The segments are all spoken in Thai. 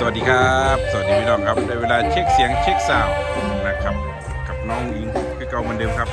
สวัสดีครับ สวัสดีพี่น้องครับ ได้เวลาเช็คเสียงเช็คสาวนะครับ กับน้องอิงคือเก่าเหมือนเดิมครับ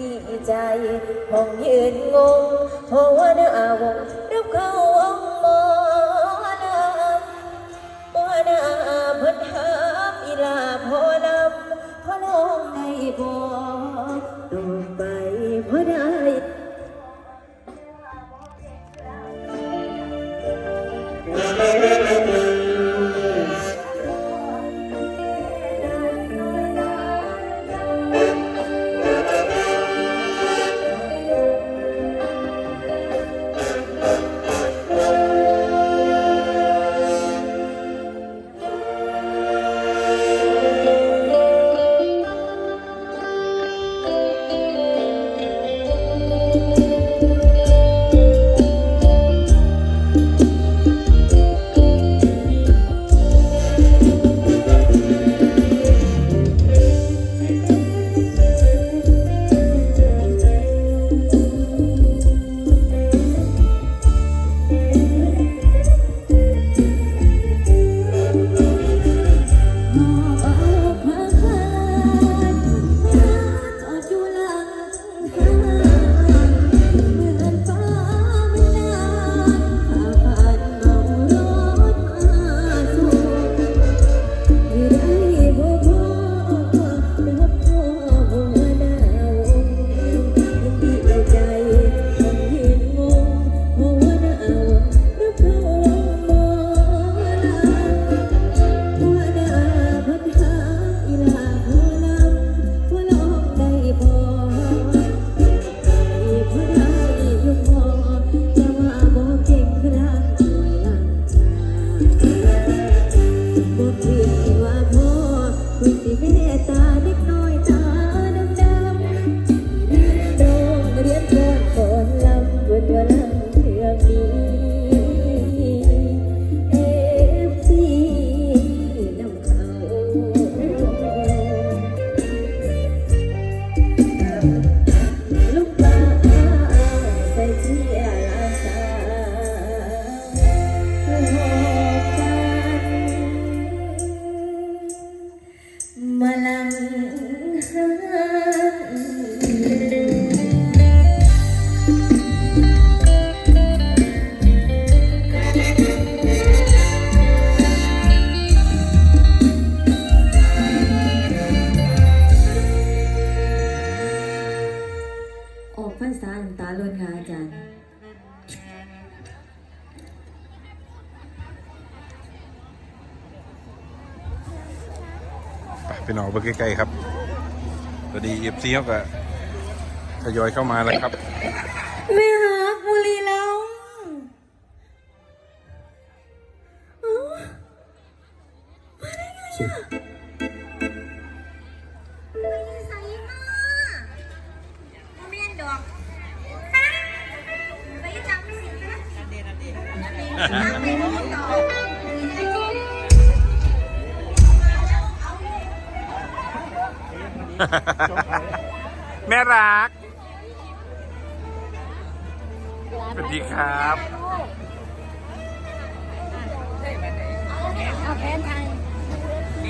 ดีใจห้องยืนงงเพราะว่น้อาวงนับเขา ล้วนค่อาจารย์ ไปนองไปใกล้ๆครับสวัดีเอฟซีเขาก็ทยอยเข้ามาแล้วครับ ไม่ฮักบุรีแล้วมาได้ไง แม่รัก สวัสดีครับ เอาแผนไทยแ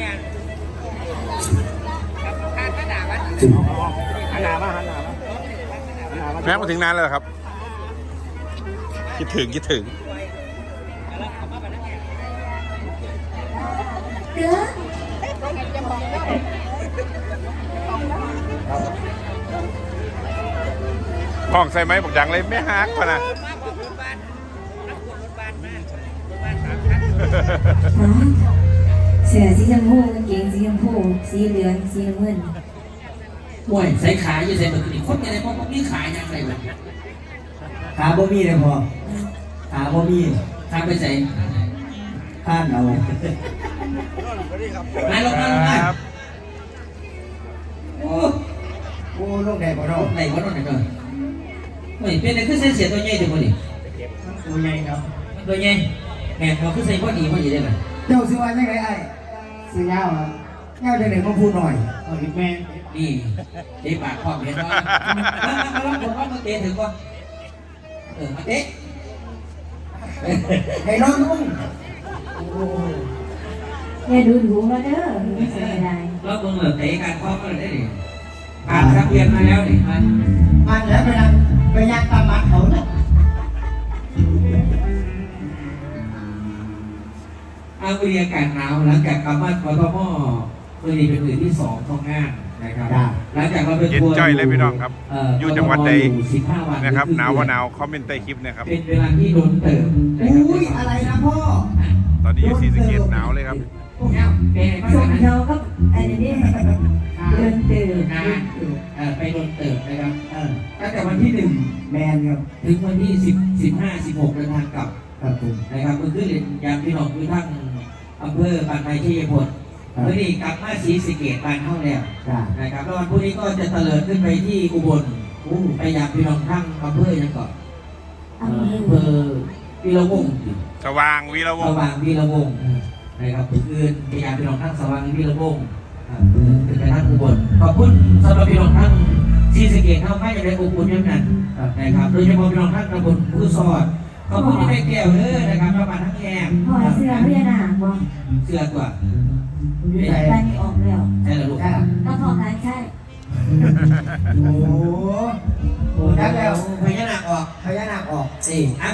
ม่มาถึงนานแล้วเหรอครับ คิดถึงคิดถึง เด้อ ห้องใส่ไหมบอกดังเลยไม่ฮักพะนะเสือสีชมพูกางเกงสีชมพูสีเหลืองสีน้ำเงินห่วยใส่ขาอยู่ใส่แบบนี้คนยังไงพวกนี้ขายยังไงวะขาบ่มีเลยพอขาบ่มีขาไปใส่ข้านเอานายลงมาลงมาครับ โอ้โอ้ลูกใดบ่รอดไหนวะโน่นไหนก่อนเฮ้ยเป็นอะไรขึ้นเส้นเสียตัวใหญ่จังวะนี่ตัวใหญ่ครับตัวใหญ่แหมเราขึ้นเส้นพอดีพอดีได้ไหมเจ้าสิว่าจังไดไอ้สิยาวครับยาวจังไดมาพูดหน่อยเอาอีกแม่นี่เตะปากครอบเห็นว่ามาลองคนว่ามาเตะถึงก่อนเออมาเตะให้น้องนุ่งอย่าดูถูกเราเด้อไม่เสียดายเราเบิ่งเหลือเตะการครอบก็เลยได้ดิผ่านสักเรียนมาแล้วนี่มันมันแล้วไปนั่งไปย่างตามมัดเขาน่ะเอาบรรยากาศหนาวหลังจากกลับบ้านกทมเมื่อนี้เป็นมือที่สองของงานนะครับหลังจากเราไปเย็นทัวร์จ้อยเลยพี่น้องครับเอ่ออยู่จังหวัดใดอยู่15วันนะครับคือหนาวว่าหนาวคอมเมนต์ใต้คลิปนะครับเป็นเวลาที่โดนเติมนะครับอุ้ยอะไรนะพ่อตอนนี้อยู่ศรีสะเกษหนาวเลยครับ เนี่ยเป็นไงบ้างส่งนะเขาก็อันนี้เดินตื่นงานเอ่อไปโดนเติมนะครับเออตั้งแต่วันที่หนึ่งแมนครับถึงวันที่สิบสิบห้าสิบหกเดินทางกลับครับผมนะครับมันคือเรียนยามพี่น้องคือทั้งอำเภอบางไทรชัยพลเมื่อนี้กลับมาศรีสะเกษบ้านเฮาแล้วจ้านะครับแล้ววันพรุ่งนี้ก็จะเตลิดขึ้นไปที่อุบลอู้ไปยามพี่น้องทั้งอำเภอยังก่อนอำอำเภเภออวีระวงศ์สว่างวีระวสงศ์ว่างวีระวงศ์ นะครับถึงอื่นพยายามพี่น้องทั้งสว่างวีระวงศ์อ่าถึงไปทั้งอุบลขอบคุณสำหรับพี่น้องทั้งซีสะเกตเท่าไม่จะได้อบอุ่นยังนั้นนะครับโดยเฉพาะพี่น้องทั้งตำบลผู้สอดขอบคุณที่ได้แก้วเด้อนะครับประมาณทั้งแง่พ่อเสื้อพญานาคบ่เสื้อตัวอยู่ไหนตอนนี้ออกแล้วใช่แล้วลูกจ้าก็พอการใช่โอ้โหโอ้ได้แล้วพญานาคออกพญานาคออกสี่อะ